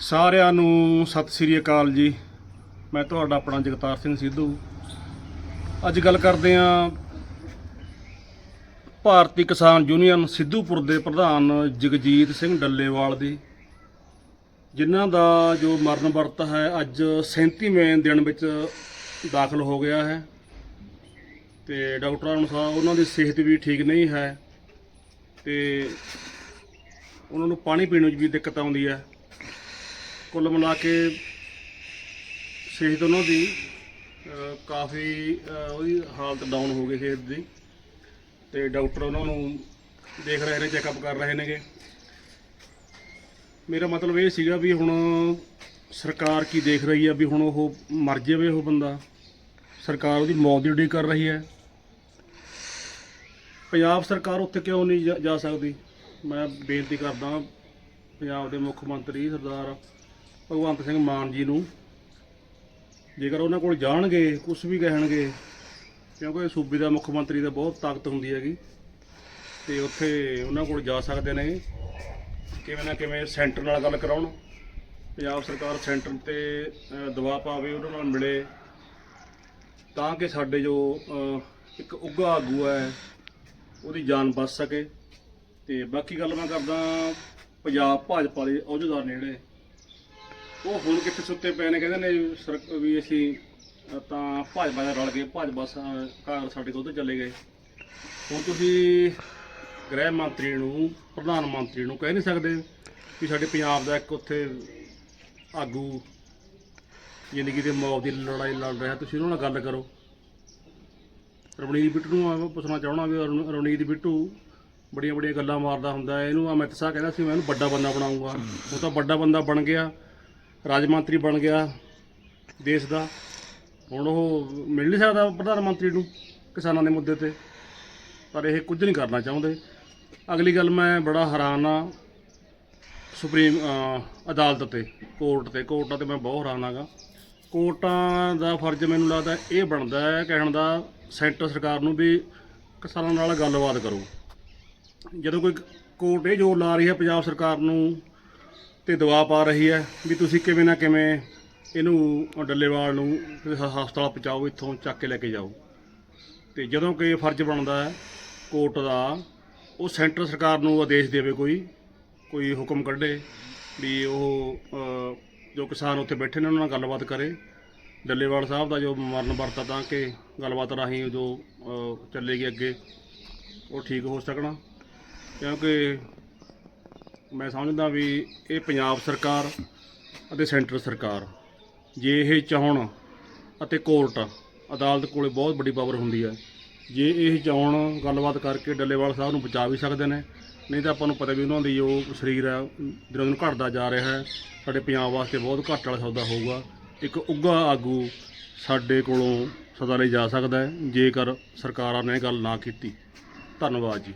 ਸਾਰਿਆਂ ਨੂੰ ਸਤਿ ਸ੍ਰੀ ਅਕਾਲ ਜੀ। ਮੈਂ ਤੁਹਾਡਾ ਆਪਣਾ ਜਗਤਾਰ ਸਿੰਘ ਸਿੱਧੂ। ਅੱਜ ਗੱਲ ਕਰਦੇ ਆਂ ਭਾਰਤੀ ਕਿਸਾਨ ਯੂਨੀਅਨ ਸਿੱਧੂਪੁਰ ਦੇ ਪ੍ਰਧਾਨ ਜਗਜੀਤ ਸਿੰਘ ਡੱਲੇਵਾਲ ਦੀ, ਜਿਨ੍ਹਾਂ ਦਾ ਜੋ ਮਰਨ ਵਰਤ ਹੈ ਅੱਜ 37ਵੇਂ ਦਿਨ ਵਿੱਚ ਦਾਖਲ ਹੋ ਗਿਆ ਹੈ। ਤੇ ਡਾਕਟਰਾਂ ਅਨੁਸਾਰ ਉਹਨਾਂ ਦੀ ਸਿਹਤ ਵੀ ਠੀਕ ਨਹੀਂ ਹੈ ਤੇ ਉਹਨਾਂ ਨੂੰ ਪਾਣੀ ਪੀਣ ਵਿੱਚ ਵੀ ਦਿੱਕਤ ਆਉਂਦੀ ਹੈ। ਕੁੱਲ ਮਿਲਾ ਕੇ ਸਿਹਤ ਉਹਨਾਂ ਦੀ ਕਾਫੀ ਉਹਦੀ ਹਾਲਤ ਡਾਊਨ ਹੋ ਗਈ ਸਿਹਤ ਦੀ। ਤੇ ਡਾਕਟਰ ਉਹਨਾਂ ਨੂੰ ਦੇਖ ਰਹੇ ਨੇ ਚੈੱਕਅਪ ਕਰ ਰਹੇ ਨੇਗੇ। ਮੇਰਾ ਮਤਲਬ ਇਹ ਸੀਗਾ ਵੀ ਹੁਣ ਸਰਕਾਰ ਕੀ ਦੇਖ ਰਹੀ ਹੈ ਵੀ ਹੁਣ ਉਹ ਮਰ ਜਾਵੇ ਉਹ ਬੰਦਾ। ਸਰਕਾਰ ਉਹਦੀ ਮੌਤ ਦੀ ਉਡੀਕ ਕਰ ਰਹੀ ਹੈ। ਪੰਜਾਬ ਸਰਕਾਰ ਉੱਥੇ ਕਿਉਂ ਨਹੀਂ ਜਾ- ਜਾ ਸਕਦੀ? ਮੈਂ ਬੇਨਤੀ ਕਰਦਾ, ਪੰਜਾਬ ਦੇ ਮੁੱਖ ਮੰਤਰੀ ਸਰਦਾਰ ਭਗਵੰਤ ਸਿੰਘ ਮਾਨ ਜੀ ਨੂੰ। ਜੇਕਰ ਉਹਨਾਂ ਕੋਲ ਜਾਣਗੇ ਕੁਝ ਵੀ ਕਹਿਣਗੇ, ਕਿਉਂਕਿ ਸੂਬੇ ਦਾ ਮੁੱਖ ਮੰਤਰੀ ਦਾ ਬਹੁਤ ਤਾਕਤ ਹੁੰਦੀ ਹੈਗੀ, ਤੇ ਉੱਥੇ ਉਹਨਾਂ ਕੋਲ ਜਾ ਸਕਦੇ ਨੇ। ਕਿਵੇਂ ਨਾ ਕਿਵੇਂ ਸੈਂਟਰ ਨਾਲ ਗੱਲ ਕਰਾਉਣ, ਪੰਜਾਬ ਸਰਕਾਰ ਸੈਂਟਰ ਤੇ ਦਬਾਅ ਪਾਵੇ, ਉਹਨਾਂ ਨਾਲ ਮਿਲੇ। ਤਾਂ ਕਿ ਸਾਡੇ ਜੋ ਇੱਕ ਉੱਘਾ ਆਗੂ ਹੈ, ਉਹਦੀ ਜਾਨ ਬਚ ਸਕੇ। ਤੇ ਬਾਕੀ ਗੱਲ ਮੈਂ ਕਰਦਾ, ਪੰਜਾਬ ਭਾਜਪਾ ਦੇ ਅਹੁਦੇਦਾਰ ਨੇ ਜਿਹੜੇ ਉਹ ਹੁਣ ਕਿੱਥੇ ਸੁੱਤੇ ਪਏ ਨੇ, ਕਹਿੰਦੇ ਨੇ ਸਰ- ਵੀ ਅਸੀਂ, ਤਾਂ ਭਾਜਪਾ ਨਾਲ ਰਲ ਗਏ, ਭਾਜਪਾ ਸਾ- ਕਾਂਗਰਸ ਸਾਡੇ ਕੋਲ ਤੋਂ ਚਲੇ ਗਏ। ਹੁਣ ਤੁਸੀਂ ਗ੍ਰਹਿ ਮੰਤਰੀ ਨੂੰ, ਪ੍ਰਧਾਨ ਮੰਤਰੀ ਨੂੰ ਕਹਿ ਨਹੀਂ ਸਕਦੇ ਵੀ ਸਾਡੇ ਪੰਜਾਬ ਦਾ ਇੱਕ ਉੱਥੇ ਆਗੂ ਜ਼ਿੰਦਗੀ ਦੇ ਮੌਤ ਦੀ ਲੜਾਈ ਲੜ ਰਿਹਾ, ਤੁਸੀਂ ਉਹਨਾਂ ਨਾਲ ਗੱਲ ਕਰੋ। ਰਵਨੀਤ ਬਿੱਟੂ ਨੂੰ ਮੈਂ ਪੁੱਛਣਾ ਚਾਹਣਾ ਵੀ ਰਵ- ਰਵਨੀਤ ਬਿੱਟੂ ਬੜੀਆਂ ਬੜੀਆਂ ਗੱਲਾਂ ਮਾਰਦਾ ਹੁੰਦਾ ਹੈ। ਇਹਨੂੰ ਅਮਿਤ ਸ਼ਾਹ ਕਹਿੰਦਾ ਸੀ, ਮੈਂ ਇਹਨੂੰ ਵੱਡਾ ਬੰਦਾ ਬਣਾਉਂਗਾ। ਉਹ ਤਾਂ ਵੱਡਾ ਬੰਦਾ ਬਣ ਗਿਆ। ਰਾਜ ਮੰਤਰੀ ਬਣ ਗਿਆ ਦੇਸ਼ ਦਾ। ਹੁਣ ਉਹ ਮਿਲ ਨਹੀਂ ਸਕਦਾ ਪ੍ਰਧਾਨ ਮੰਤਰੀ ਨੂੰ ਕਿਸਾਨਾਂ ਦੇ ਮੁੱਦੇ ਤੇ। ਪਰ ਇਹ ਕੁਝ ਨਹੀਂ ਕਰਨਾ ਚਾਹੁੰਦੇ। ਅਗਲੀ ਗੱਲ ਮੈਂ ਬੜਾ ਹੈਰਾਨ ਆ ਸੁਪਰੀਮ ਅਦਾਲਤ ਤੇ, ਕੋਰਟ ਤੇ। ਕੋਰਟਾਂ ਤੇ ਮੈਂ ਬਹੁਤ ਹੈਰਾਨ ਆਗਾ ਕੋਰਟਾਂ ਦਾ ਫਰਜ਼ ਮੈਨੂੰ ਲੱਗਦਾ ਇਹ ਬਣਦਾ ਹੈ ਕਹਿਣ ਦਾ ਸੈਂਟਰ ਸਰਕਾਰ ਨੂੰ ਵੀ ਕਿਸਾਨਾਂ ਨਾਲ ਗੱਲਬਾਤ ਕਰੋ। ਜਦੋਂ ਕੋਈ ਕੋਰਟ ਇਹ ਜ਼ੋਰ ਲਾ ਰਹੀ ਹੈ, ਪੰਜਾਬ ਸਰਕਾਰ ਨੂੰ ਤੇ ਦਬਾਅ ਪਾ ਰਹੀ ਹੈ ਵੀ ਤੁਸੀਂ ਕਿਵੇਂ ਨਾ ਕਿਵੇਂ ਇਹਨੂੰ ਡੱਲੇਵਾਲ ਨੂੰ ਹਸਪਤਾਲ ਪਹੁੰਚਾਓ, ਇੱਥੋਂ ਚੱਕ ਕੇ ਲੈ ਕੇ ਜਾਓ। ਤੇ ਜਦੋਂ ਕਿ ਇਹ ਫਰਜ਼ ਬਣਦਾ ਹੈ, ਕੋਰਟ ਦਾ, ਉਹ ਸੈਂਟਰ ਸਰਕਾਰ ਨੂੰ ਆਦੇਸ਼ ਦੇਵੇ ਕੋਈ ਕੋਈ ਹੁਕਮ ਕੱਢੇ ਵੀ ਉਹ ਜੋ ਕਿਸਾਨ ਉੱਥੇ ਬੈਠੇ ਨੇ, ਉਹਨਾਂ ਨਾਲ ਗੱਲਬਾਤ ਕਰੇ। ਡੱਲੇਵਾਲ ਸਾਹਿਬ ਦਾ ਜੋ ਮਰਨ ਵਰਤਾ ਤਾਂ ਕਿ ਗੱਲਬਾਤ ਰਾਹੀਂ ਜੋ ਚੱਲੇਗੀ ਅੱਗੇ, ਉਹ ਠੀਕ ਹੋ ਸਕਣਾ। ਕਿਉਂਕਿ ਮੈਂ ਸਮਝਦਾ ਵੀ ਇਹ ਪੰਜਾਬ ਸਰਕਾਰ ਅਤੇ ਸੈਂਟਰ ਸਰਕਾਰ, ਜੇ ਇਹ ਚਾਹਣ ਅਤੇ ਕੋਰਟ ਅਦਾਲਤ ਕੋਲੇ ਬਹੁਤ ਵੱਡੀ ਪਾਵਰ ਹੁੰਦੀ ਹੈ, ਜੇ ਇਹ ਚਾਹਣ ਗੱਲਬਾਤ ਕਰਕੇ ਡੱਲੇਵਾਲ ਸਾਹਿਬ ਨੂੰ ਬਚਾ ਵੀ ਸਕਦੇ ਨੇ, ਨਹੀਂ ਤਾਂ ਆਪਾਂ ਨੂੰ ਪਤਾ ਵੀ ਉਹਨਾਂ ਦੀ ਜੋ ਸਰੀਰ ਹੈ ਦਿਨੋਂ ਦਿਨ ਘਟਦਾ ਜਾ ਰਿਹਾ ਹੈ, ਸਾਡੇ ਪੰਜਾਬ ਵਾਸਤੇ ਬਹੁਤ ਘੱਟ ਵਾਲਾ ਸੌਦਾ ਹੋਊਗਾ। ਇੱਕ ਉੱਘਾ ਆਗੂ ਸਾਡੇ ਕੋਲੋਂ ਸਦਾ ਲਈ ਜਾ ਸਕਦਾ ਹੈ, ਜੇਕਰ ਸਰਕਾਰਾਂ ਨੇ ਗੱਲ ਨਾ ਕੀਤੀ। ਧੰਨਵਾਦ ਜੀ।